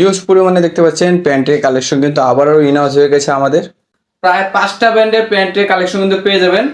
Use পরিমাণে দেখতে পাচ্ছেন প্যান্টের কালেকশন কিন্তু আবারও ইনহাউস হয়ে গেছে আমাদের। প্রায় পাঁচটা ব্র্যান্ডের প্যান্টের কালেকশন কিন্তু পেয়ে যাবেন।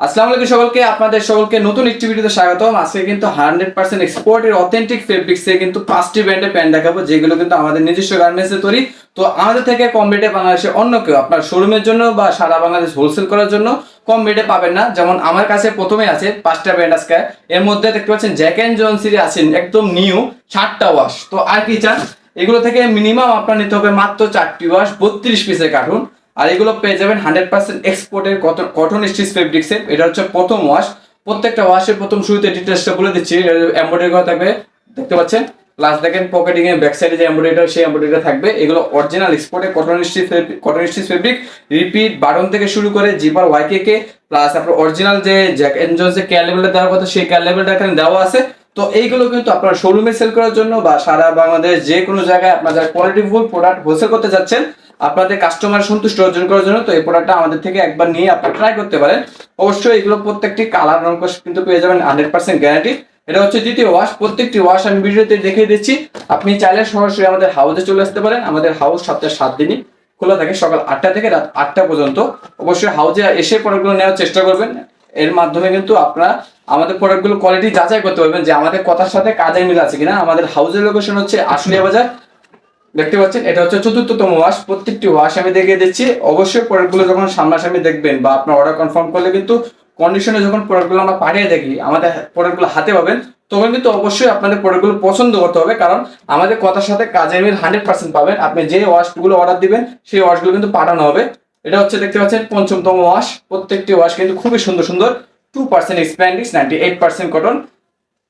আসসালামু আলাইকুম সকলকে, আপনাদের সকলকে নতুন একটি ভিডিওতে স্বাগতম। আজকে কিন্তু হান্ড্রেড পার্সেন্ট এক্সপোর্টের অথেন্টিক ফেব্রিক্সে কিন্তু পাঁচটি ব্র্যান্ডের প্যান্ট দেখাবো, যেগুলো কিন্তু আমাদের নিজস্ব গার্মেন্টসে তৈরি। তো আমাদের থেকে কম রেটে বাংলাদেশে অন্য কেউ, আপনার শোরুমের জন্য বা সারা বাংলাদেশ হোলসেল করার জন্য কম রেটে পাবেন না। যেমন আমার কাছে প্রথমে আছে পাঁচটা ব্র্যান্ড আজকে। এর মধ্যে দেখতে পাচ্ছেন জ্যাক অ্যান্ড জনসিরি আছেন, একদম নিউ ষাটটা ওয়াশ তো আর কি চান? এগুলো থেকে মিনিমাম আপনার নিতে হবে মাত্র চারটি ওয়াশ বত্রিশ পিসের কার্টুন আর এগুলো পেয়ে যাবেন হান্ড্রেড পার্সেন্ট এক্সপোর্টের কটন স্টিচ ফেব্রিক্সের এটা হচ্ছে প্রথম ওয়াশ প্রত্যেকটা ওয়াশের প্রথম শুরুতে ডিটেলসটা বলে দিচ্ছি। এমব্রয়ডারি করা থাকবে। দেখতে পাচ্ছেন? প্লাস দেখেন পকেটিং এর ব্যাক সাইডে যে এমব্রয়ডারি সেই এমব্রয়ডারি থাকবে। এগুলো অরিজিনাল এক্সপোর্টের cotton stitch cotton stitch fabric repeat button থেকে শুরু করে zipper Y K K plus আপনার অরিজিনাল যে জ্যাক এন্ড জোন্সের কেয়ার লেভেলটা দেওয়ার কথা, সেই কেয়ার লেভেলটা এখানে দেওয়া আছে। তো এইগুলো কিন্তু আপনার শোরুমে সেল করার জন্য বা সারা বাংলাদেশ যে কোনো জায়গায় আপনার যারা কোয়ালিটিফুল প্রোডাক্ট হোলসেল করতে যাচ্ছেন, আপনাদের কাস্টমার সন্তুষ্ট অর্জন করার জন্য তো এই প্রোডাক্টটা আমাদের থেকে একবার নিয়ে আপনি ট্রাই করতে পারেন। অবশ্যই এগুলো প্রত্যেকটি কালার রঙ কিন্তু পেয়ে যাবেন হান্ড্রেড পার্সেন্ট গ্যারান্টি এটা হচ্ছে দ্বিতীয় ওয়াশ প্রত্যেকটি ওয়াশ আমি ভিডিওতে দেখিয়ে দিচ্ছি। আপনি চাইলে সরাসরি আমাদের হাউসে চলে আসতে পারেন। আমাদের হাউস সপ্তাহে সাত দিনই খোলা থাকে সকাল আটটা থেকে রাত আটটা পর্যন্ত। অবশ্যই হাউসে এসে প্রোডাক্টগুলো নেওয়ার চেষ্টা করবেন। এর মাধ্যমে কিন্তু আপনারা আমাদের প্রোডাক্টগুলো কোয়ালিটি যাচাই করতে পারবেন যে আমাদের কথার সাথে কাজের মিল আছে কিনা। আমাদের হাউসের লোকেশন হচ্ছে আশুলিয়া বাজার। দেখতে পাচ্ছেন, এটা হচ্ছে চতুর্থতম ওয়াশ প্রত্যেকটি ওয়াশ আমি দেখিয়ে দিচ্ছি। অবশ্যই প্রোডাক্টগুলো যখন সামনাসামনি দেখবেন বা আপনার অর্ডার কনফার্ম করলে কিন্তু কন্ডিশনে যখন প্রোডাক্টগুলো আমরা পাঠিয়ে দেখি, আমাদের প্রোডাক্টগুলো হাতে পাবেন, তখন কিন্তু অবশ্যই আপনাদের প্রোডাক্টগুলো পছন্দ করতে হবে। কারণ আমাদের কথার সাথে কাজের মিল হান্ড্রেড পার্সেন্ট পাবেন। আপনি যে ওয়াশগুলো অর্ডার দিবেন, সেই ওয়াশগুলো কিন্তু পাঠানো হবে। এটা হচ্ছে দেখতে পাচ্ছেন পঞ্চমতম ওয়াশ। প্রত্যেকটি ওয়াশ কিন্তু খুবই সুন্দর সুন্দর। Two percent spandex ninety eight percent cotton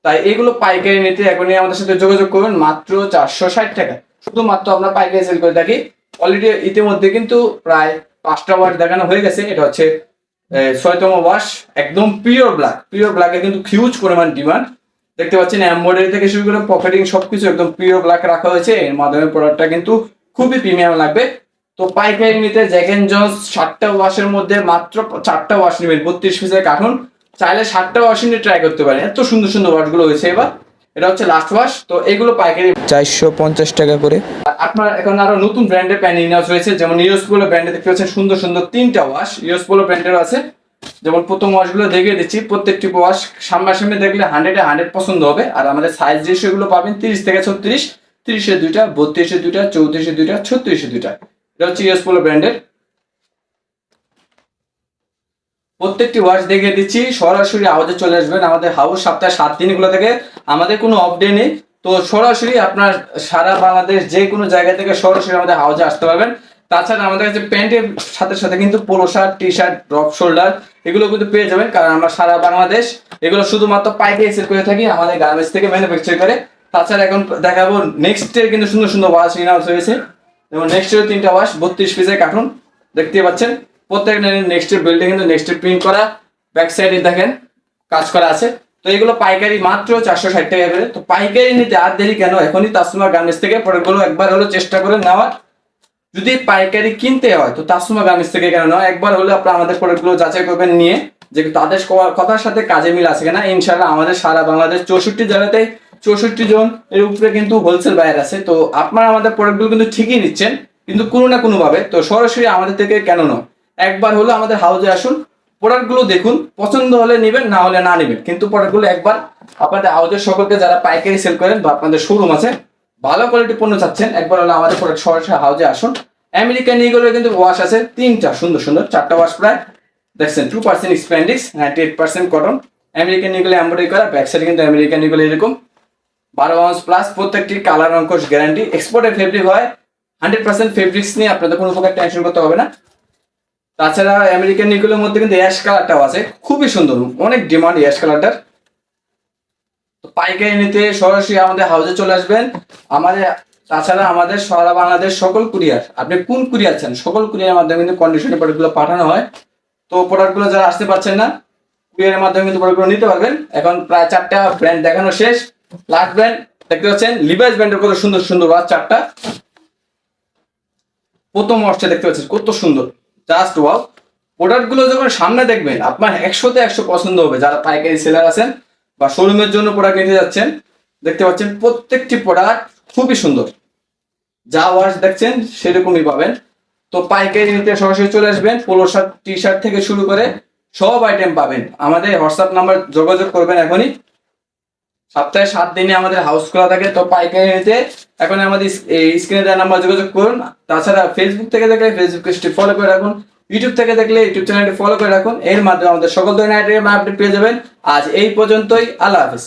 তাই এগুলো পাইকারি নিতে এখনই আমাদের সাথে যোগাযোগ করবেন মাত্র চারশো ষাট টাকা। শুধুমাত্র আমরা পাইকারি সেল করে থাকি। অলরেডি ইতিমধ্যে কিন্তু প্রায় পাঁচটা ওয়াশ দেখানো হয়ে গেছে। এটা হচ্ছে ছয়তম ওয়াশ একদম পিওর ব্ল্যাক পিওর ব্ল্যাকের কিন্তু হিউজ পরিমাণ ডিমান্ড দেখতে পাচ্ছেন এমব্রয়ডারি থেকে শুরু করে পকেটিং সবকিছু একদম পিওর ব্ল্যাক রাখা হয়েছে। এর মাধ্যমে প্রোডাক্টটা কিন্তু খুবই প্রিমিয়াম লাগবে। তো পাইকারি নিতে জ্যাক এন্ড জন্স সাতটা ওয়াশের মধ্যে মাত্র চারটা ওয়াশ নেবেন বত্রিশ পিসের কার্টুন। চাইলে সাতটা ওয়াশ নিয়ে ট্রাই করতে পারেন। এত সুন্দর সুন্দর ওয়াশগুলো হয়েছে এবার। এটা হচ্ছে লাস্ট ওয়াশ তো এগুলো পাইকারি। চারশো পঞ্চাশ টাকা করে। আর আপনার এখন আরও নতুন ব্র্যান্ডের প্যান ইনহাউস হয়েছে যেমন ইউএস পোলো ব্র্যান্ডে দেখতে পাচ্ছেন সুন্দর সুন্দর তিনটা ওয়াশ ইউএস পোলো ব্র্যান্ডের আছে। যেমন প্রথম ওয়াশগুলো দেখিয়ে দিচ্ছি প্রত্যেকটি ওয়াশ সামনাসামনি দেখলে হান্ড্রেডে হান্ড্রেড পছন্দ হবে। আর আমাদের সাইজ রেশিওগুলো পাবেন তিরিশ থেকে ছত্রিশ তিরিশে দুইটা বত্রিশে দুইটা চৌত্রিশে দুইটা ছত্রিশে দুইটা। এটা হচ্ছে ইউএস পোলো ব্র্যান্ডের প্রত্যেকটি ওয়াশ দেখিয়ে দিচ্ছি, সরাসরি আওয়াজে চলে আসবেন, আমাদের হাউস সপ্তাহে সাত দিনগুলো থেকে। আমাদের কোনো অফ ডে নেই। তো সরাসরি আপনার সারা বাংলাদেশ যে কোনো জায়গা থেকে সরাসরি আমাদের হাউসে আসতে পারবেন। তাছাড়া আমাদের কাছে প্যান্টের সাথে সাথে কিন্তু polo shirt T shirt drop shoulder এগুলো কিন্তু পেয়ে যাবেন। কারণ আমরা সারা বাংলাদেশ এগুলো শুধুমাত্র পাইকারি সেল করে থাকি, আমাদের গার্মেন্টস থেকে ম্যানুফ্যাকচার করে। তাছাড়া এখন দেখাবো নেক্সট এর কিন্তু সুন্দর সুন্দর ওয়াশ ইনহাউস হয়েছে। যেমন নেক্সট এর তিনটা ওয়াশ বত্রিশ পিসের কার্টুন দেখতে পাচ্ছেন। প্রত্যেকটা নেক্সট এর বিল্ডিং কিন্তু নেক্সট প্রিন্ট করা ব্যাক সাইডে দেখেন, কাজ করা আছে। তো এগুলো পাইকারি মাত্র চারশো ষাট টাকা করে। তো পাইকারি নিতে আর দেরি কেন? এখনই তাসুমা গার্মেন্টস থেকে প্রোডাক্টগুলো একবার হলো চেষ্টা করে নেওয়ার যদি পাইকারি কিনতে হয়, তো তাসুমা গার্মেন্টস থেকে কেন নয় একবার হলে আপনারা আমাদের প্রোডাক্টগুলো যাচাই করবেন নিয়ে। যে তাদের কথার সাথে কাজে মিল আছে কিনা ইনশাল্লাহ আমাদের সারা বাংলাদেশ চৌষট্টি জেলাতে চৌষট্টি জন এর উপরে কিন্তু হোলসেল বায়ার আছে। তো আপনারা আমাদের প্রোডাক্টগুলো কিন্তু ঠিকই নিচ্ছেন, কিন্তু কোনো না কোনো ভাবে তো সরাসরি আমাদের থেকে কেন নয়? একবার হলো আমাদের হাউজে আসুন প্রোডাক্টগুলো দেখুন, পছন্দ হলে নেবেন, না হলে না নেবেন। কিন্তু প্রোডাক্টগুলো একবার আপনাদের হাউজের সকলকে যারা পাইকারি সেল করেন বা আপনাদের শোরুম আছে, ভালো কোয়ালিটি পণ্য চাচ্ছেন, একবার হলে আমাদের প্রোডাক্ট সরাসরি হাউজে আসুন। আমেরিকান ইগুলোর কিন্তু ওয়াশ আছে, তিনটা, সুন্দর সুন্দর, চারটা ওয়াশ প্রায়। দেখছেন two percent spandex ninety eight percent cotton American ইগুলো embroidery করা ব্যাক সাইডে কিন্তু আমেরিকান ইগুলো এরকম। বারো আউন্স প্লাস প্রত্যেকটি কালার অঙ্কশ গ্যারান্টি এক্সপোর্টের ফেব্রিক হয় হান্ড্রেড পার্সেন্ট ফেব্রিক্স নিয়ে আপনাদের কোনো প্রকার টেনশন করতে হবে না। তাছাড়া আমেরিকান ইগুলোর মধ্যে কিন্তু অ্যাশ কালারটাও আছে। খুবই সুন্দর, অনেক ডিমান্ড অ্যাশ কালারটার তো পাইকারি নিতে সরাসরি আমাদের হাউসে চলে আসবেন। আমাদের, তাছাড়া আমাদের সারা বাংলাদেশ সকল কুরিয়ার আপনি কোন কুরিয়ার চান, সকল কুরিয়ারের মাধ্যমে কিন্তু কন্ডিশনে প্রোডাক্টগুলো পাঠানো হয়। তো প্রোডাক্টগুলো যারা আসতে পারছেন না কুরিয়ারের মাধ্যমে কিন্তু প্রোডাক্টগুলো নিতে পারবেন। এখন প্রায় চারটা ব্র্যান্ড দেখানো শেষ। লাস্ট ব্র্যান্ড দেখতে পাচ্ছেন? লিভাইস ব্র্যান্ডের কত সুন্দর সুন্দর ওয়াচ চারটা। প্রথম ওয়াচটা দেখতে পাচ্ছেন? কত সুন্দর। জাস্ট ওয়াও প্রোডাক্টগুলো যখন সামনে দেখবেন, আপনার একশোতে একশো পছন্দ হবে। যারা পাইকারি সেলার আছেন বা শোরুমের জন্য প্রোডাক্ট নিতে যাচ্ছেন, দেখতে পাচ্ছেন প্রত্যেকটি প্রোডাক্ট খুবই সুন্দর। যা ওয়াশ দেখছেন, সেরকমই পাবেন। তো পাইকারি নিতে সরাসরি চলে আসবেন পোলো শার্ট টি শার্ট থেকে শুরু করে সব আইটেম পাবেন। আমাদের হোয়াটসঅ্যাপ নাম্বার যোগাযোগ করবেন এখনই। সপ্তাহে সাত দিনে আমাদের হাউস খোলা থাকে, তো পাইকারি নিতে এখন আমাদের স্ক্রিনে দেওয়া নাম্বার যোগাযোগ করুন। তাছাড়া ফেসবুক থেকে দেখলে ফেসবুক পেজটি ফলো করে রাখুন। ইউটিউব থেকে দেখলে ইউটিউব চ্যানেলটি ফলো করে রাখুন। এর মাধ্যমে আমাদের সকল ধরনের আইটেম আপডেট পেয়ে যাবেন। আজ এই পর্যন্তই। আল্লাহ হাফিজ।